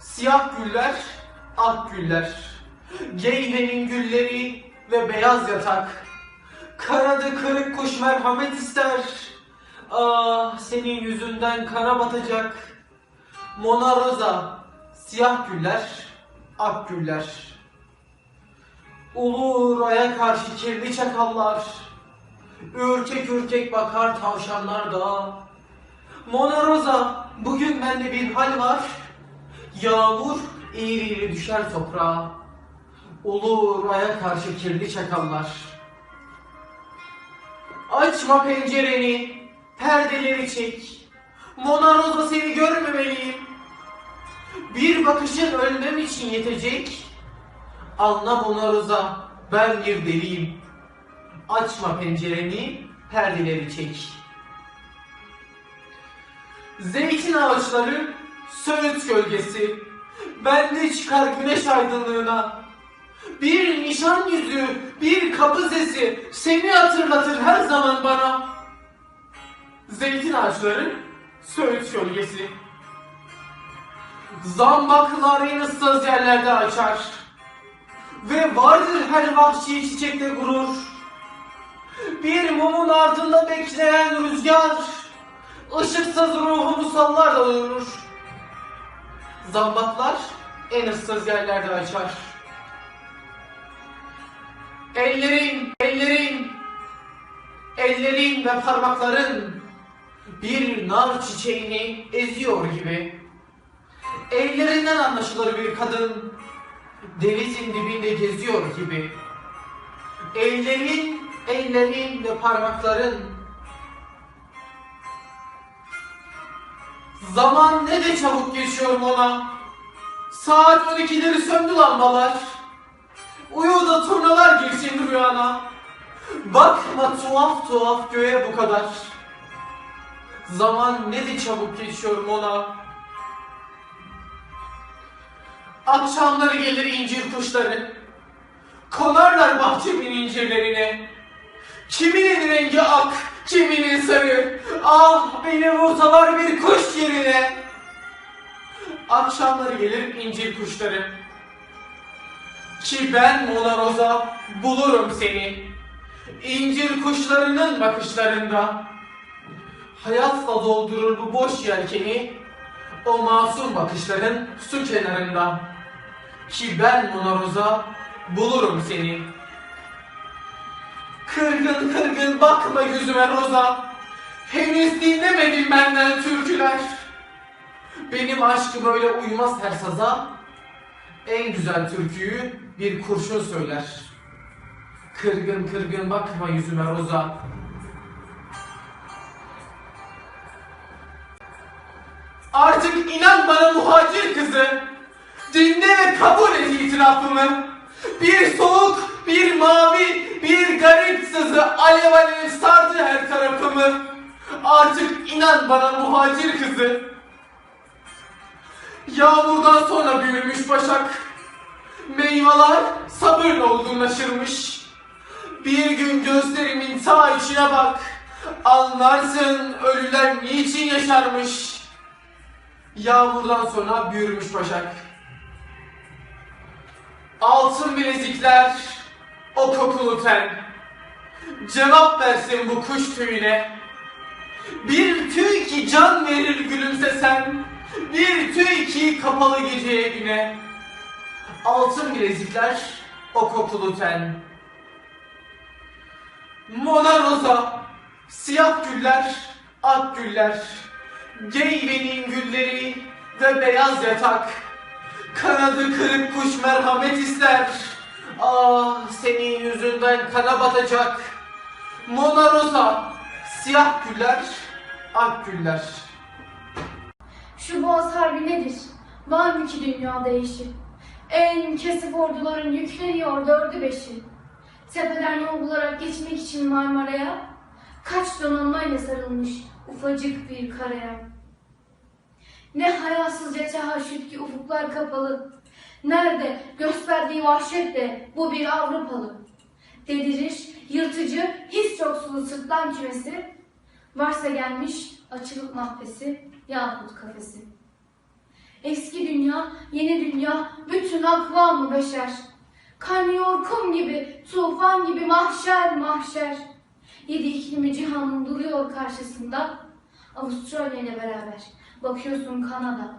Siyah güller, ak güller. Geyvenin gülleri ve beyaz yatak. Kanadı kırık kuş merhamet ister. Ah senin yüzünden kana batacak. Mona Rosa, siyah güller, ak güller. Ulu aya karşı kirli çakallar. Ürkek ürkek bakar tavşanlar da. Mona Rosa, bugün bende bir hal var. Yağmur eğri eğri düşer toprağa. Olur aya karşı kirli çakallar. Açma pencereni, perdeleri çek. Mona Rosa seni görmemeliyim. Bir bakışın ölmem için yetecek. Anla Mona Rosa, ben bir deliyim. Açma pencereni, perdeleri çek. Zeytin ağaçları, söğüt gölgesi. Bende çıkar güneş aydınlığına. Bir nişan yüzü, bir kapı sesi seni hatırlatır her zaman bana. Zeytin ağaçları, söğüt gölgesi. Zambaklar en ıssız yerlerde açar. Ve vardır her vahşi çiçekte gurur. Bir mumun ardında bekleyen rüzgar, ışıksız ruhumu sallar da durur. Zambaklar en ıssız yerlerde açar. Ellerin, ellerin, ellerin ve parmakların bir nar çiçeğini eziyor gibi. Ellerinden anlaşılır bir kadın denizin dibinde geziyor gibi. Ellerin, ellerin ve parmakların Zaman ne de çabuk geçiyor ona. Saat 12'leri söndü lambalar. Uyu da turnalar girsin rüyana. Bakma tuhaf tuhaf göğe bu kadar. Zaman ne de çabuk geçiyor ona. Akşamları gelir incir kuşları. Konarlar bahçemin incirlerine. Kiminin rengi ak, kiminin sarı. Ah beni vursalar bir kuş yerine. Akşamları gelir incir kuşları. Ki ben Mona Rosa bulurum seni. İncir kuşlarının bakışlarında. Hayatla doldurur bu boş yelkeni. O masum bakışların su kenarında. Ki ben Mona Rosa bulurum seni. Kırgın kırgın bakma yüzüme Roza. Henüz dinlemedin benden türküler. Benim aşkım öyle uymaz her saza. En güzel türküyü bir kurşun söyler. Kırgın kırgın bakma yüzüme Roza. Artık inan bana muhacir kızı. Dinle ve kabul et itirafımı. Bir soğuk, bir mavi, bir garip sızı alev alev sardı her tarafımı. Artık inan bana muhacir kızı. Yağmurdan sonra büyümüş başak. Meyveler sabırla olgunlaşırmış. Bir gün gözlerimin ta içine bak. Anlarsın ölüler niçin yaşarmış. Yağmurdan sonra büyürmüş başak. Altın bilezikler, o kokulu ten. Cevap versin bu kuş tüyüne. Bir tüy ki can verir gülümsesen. Bir tüy ki kapalı geceye güne. Altın bilezikler, o kokulu ten. Mona Rosa, siyah güller, ak güller. Geyvenin gülleri ve beyaz yatak. Kanadı kırık kuş merhamet ister. Ah senin yüzünden kana batacak. Mona Rosa, siyah güller, ak güller. Şu boğaz harbi nedir? Var mı ki dünyada eşi? En kesif orduların yükleniyor dördü beşi. Tepeden yol bularak geçmek için Marmara'ya kaç donanmayla sarılmış ufacık bir karaya. Ne hayasızca tehaşüt ki ufuklar kapalı. Nerede gösterdiği vahşetle bu bir Avrupalı. Dedirir yırtıcı his yoksulu sırtlan kümesi. Varsa gelmiş açılıp mahvesi yahut kafesi. Eski dünya, yeni dünya, bütün akvamı beşer. Kaynıyor kum gibi, tufan gibi mahşer mahşer. Yedi iklimi cihanın duruyor karşısında. Avustralya ile beraber bakıyorsun Kanada.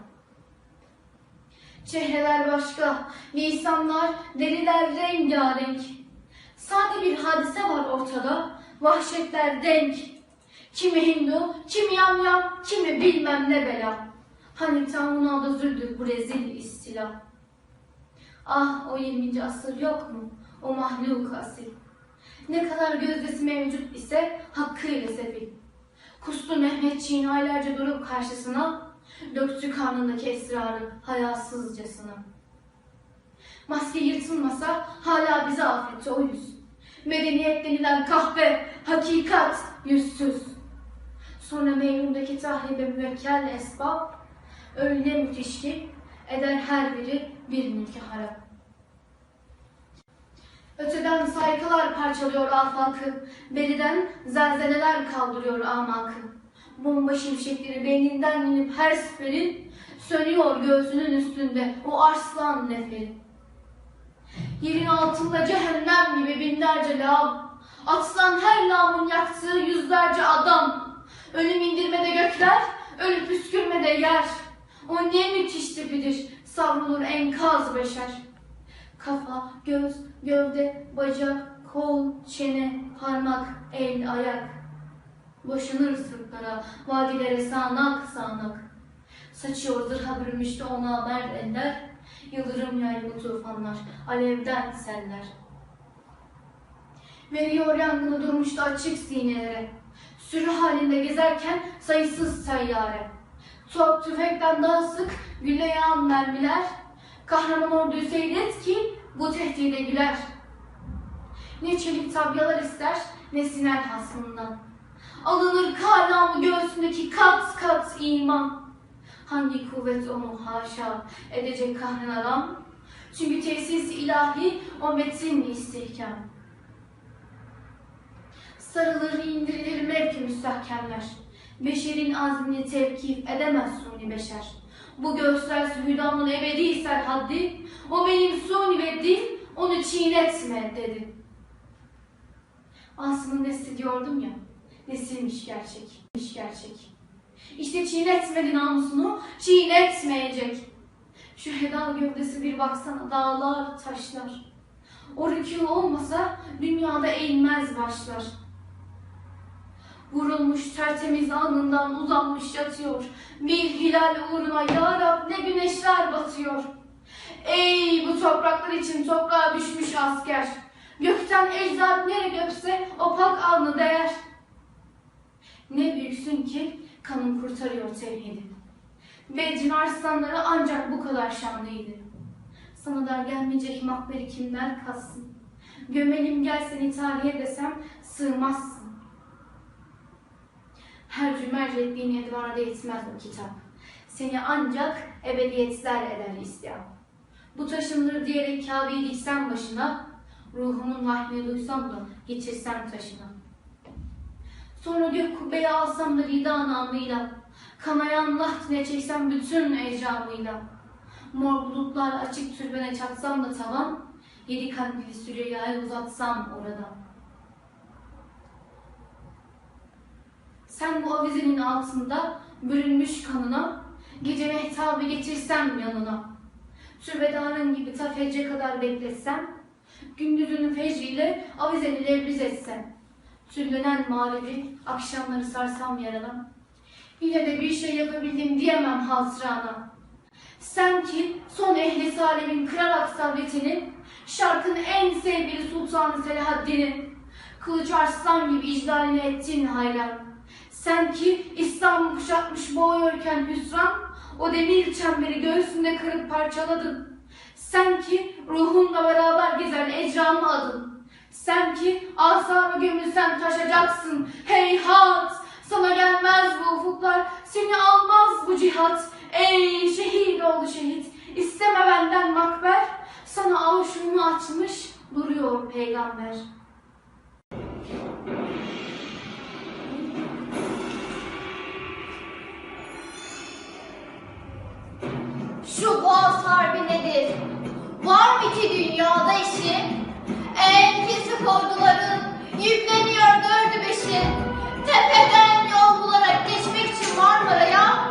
Çehreler başka, lisanlar, deriler rengarenk. Sade bir hadise var ortada, vahşetler denk. Kimi Hindu, kimi yamyam, kimi bilmem ne bela. Hani Tanrı'na züldür bu rezil istila. Ah o 20. asır yok mu? O mahluk asil. Ne kadar gözdesi mevcut ise hakkıyla sefil. Kustu Mehmetçiğin aylarca durup karşısına, döktü karnındaki esrarı hayasızcasına. Maske yırtılmasa hala bize afetti o yüz. Medeniyet denilen kahve, hakikat, yüzsüz. Sonra meyrundaki tahribe müvekkel esbab, öyle müthiş ki eder her biri bir mülke harap. Öteden saykılar parçalıyor afakı, beriden zelzeleler kaldırıyor amakı. Bomba şimşekleri beyninden inip her siperin, sönüyor göğsünün üstünde o arslan neferi. Yerin altında cehennem gibi binlerce lav, atılan her lavın yaktığı yüzlerce adam. Ölüm indirmede gökler, ölüp püskürmede yer. O ne müthiş tipidir, savrulur enkaz beşer. Kafa, göz, gövde, bacak, kol, çene, parmak, el, ayak. Boşanır sırtlara, vadilere sağanak sağanak. Saçıyor zırha bürünmüştü ona haber ender. Yıldırım yaylı tufanlar, alevden seller. Veriyor yangını durmuştu açık sinelere. Sürü halinde gezerken sayısız seyyare. Top tüfekten daha sık güle yağan mermiler. Kahraman orduyu seyret ki bu tehdide güler. Ne çelik tabyalar ister ne siner hasmından. Alınır kalamı göğsündeki kat kat iman. Hangi kuvvet onu haşa edecek kahren adam? Çünkü tesis ilahi o metin istihkam. Sarılır indirilir mevki müstahkemler. Beşerin azmini tevkif edemez suni beşer. Bu göğsler hüdanın ebedi serhaddi, o benim suni ve dil, onu çiğnetme dedi. Aslında nesli diyordum ya, nesilmiş gerçek, miş gerçek. İşte çiğnetmedi namusunu, çiğnetmeyecek. Şu hedal gövdesi bir baksana dağlar, taşlar. O rükû olmasa dünyada eğilmez başlar. Vurulmuş tertemiz alnından uzanmış yatıyor. Bir hilal uğruna ya Rab ne güneşler batıyor. Ey bu topraklar için toprağa düşmüş asker. Gökten ecdat nere gökse o pak alnı değer. Ne büyüksün ki kanın kurtarıyor tevhidi. Bedrin arslanları ancak bu kadar şanlıydı. Sana dar gelmeyecek makberi kimler kalsın. Gömelim gel seni tarihe desem sığmazsın. Her cümerc ettiğin edvana yetmez o kitap. Seni ancak ebediyetler eder isyan. Bu taşındır diyerek Kabe'yi diksem başına, ruhumun vahyini duysam da geçirsem taşına. Sonra gök kubbeyi alsam da rida namıyla, kanayan lahtine çeksem bütün ecramıyla. Mor bulutlar açık türbene çatsam da tavan, yedi kandili Süreyya'ya uzatsam orada. Sen bu avizenin altında bürünmüş kanına, gece mehtabı getirsem yanına. Türbedarın gibi ta fecre kadar bekletsem, gündüzünü fecriyle avizeni lebriz etsem. Tüllenen mağribi akşamları sarsam yarana. Yine de bir şey yapabildim diyemem hasrana. Sen ki son ehli salemin kırarak sabretini, şarkın en sevgili sultanı Selahaddin'in, kılıç arslan gibi iclalini ettin hayran. Sen ki İslam'ı kuşatmış boğuyorken hüsran, o demir çemberi göğsünde kırıp parçaladın. Sen ki ruhunla beraber gezen ecramı adın. Sen ki asabı gömülsen taşacaksın. Heyhat! Sana gelmez bu ufuklar, seni almaz bu cihat. Ey şehit oldu şehit, isteme benden makber. Sana avuçunu açmış duruyor peygamber. Türk orduları yükleniyor dördü beşi. Tepeden yol bularak geçmek için Marmara'ya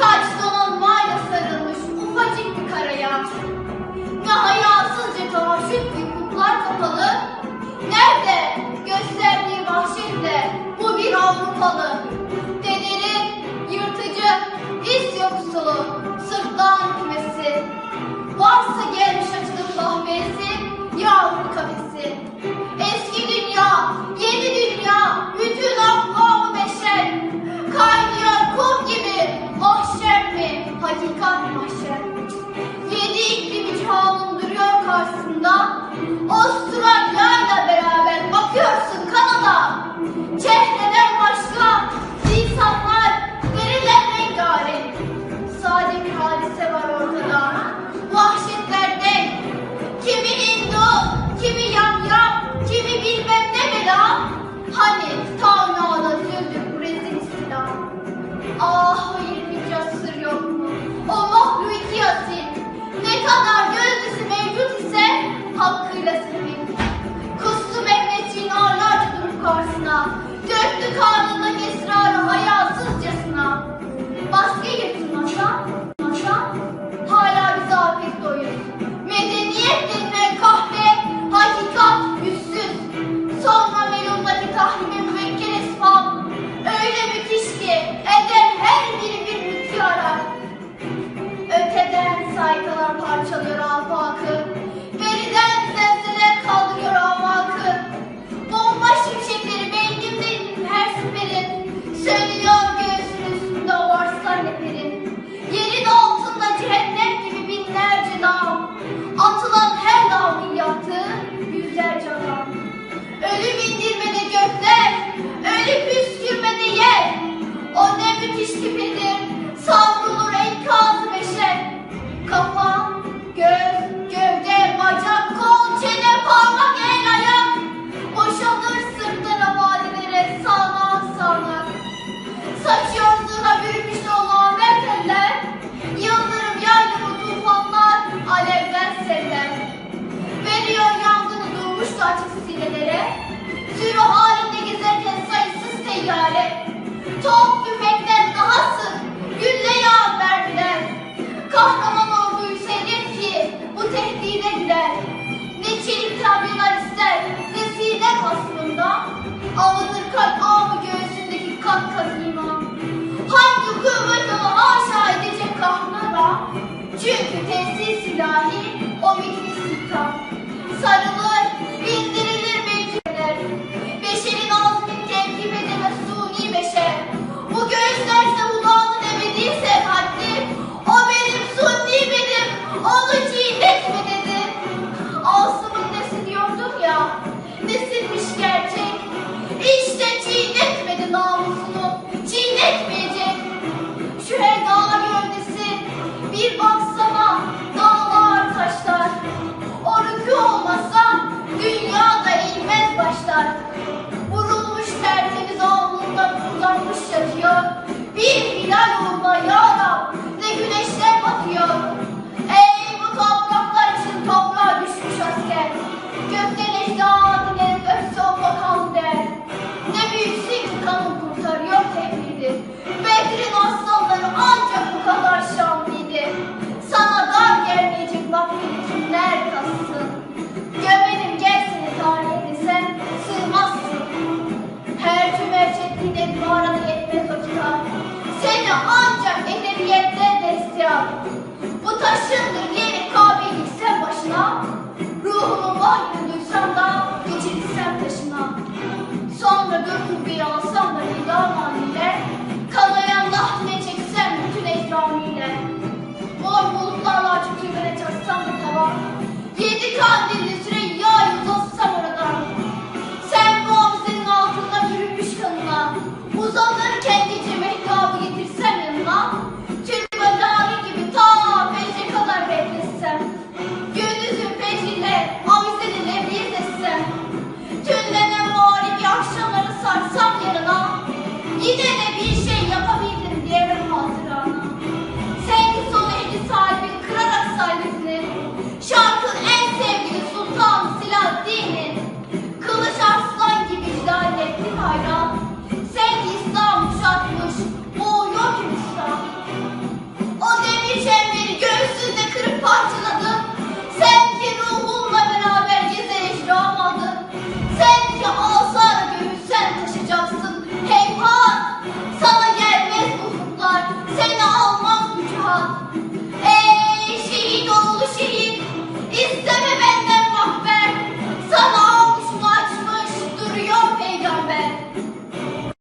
kaç donanmayla sarılmış ufacık bir karaya. Ne hayasızca tavşık yukuklar kapalı. Nerede gösterdiği vahşetle bu bir Avrupalı. Dedeli, yırtıcı, iz yoksulu, sırtlan kümesi. Varsa gelmiş açılıp kahvesi, yavru kafesi.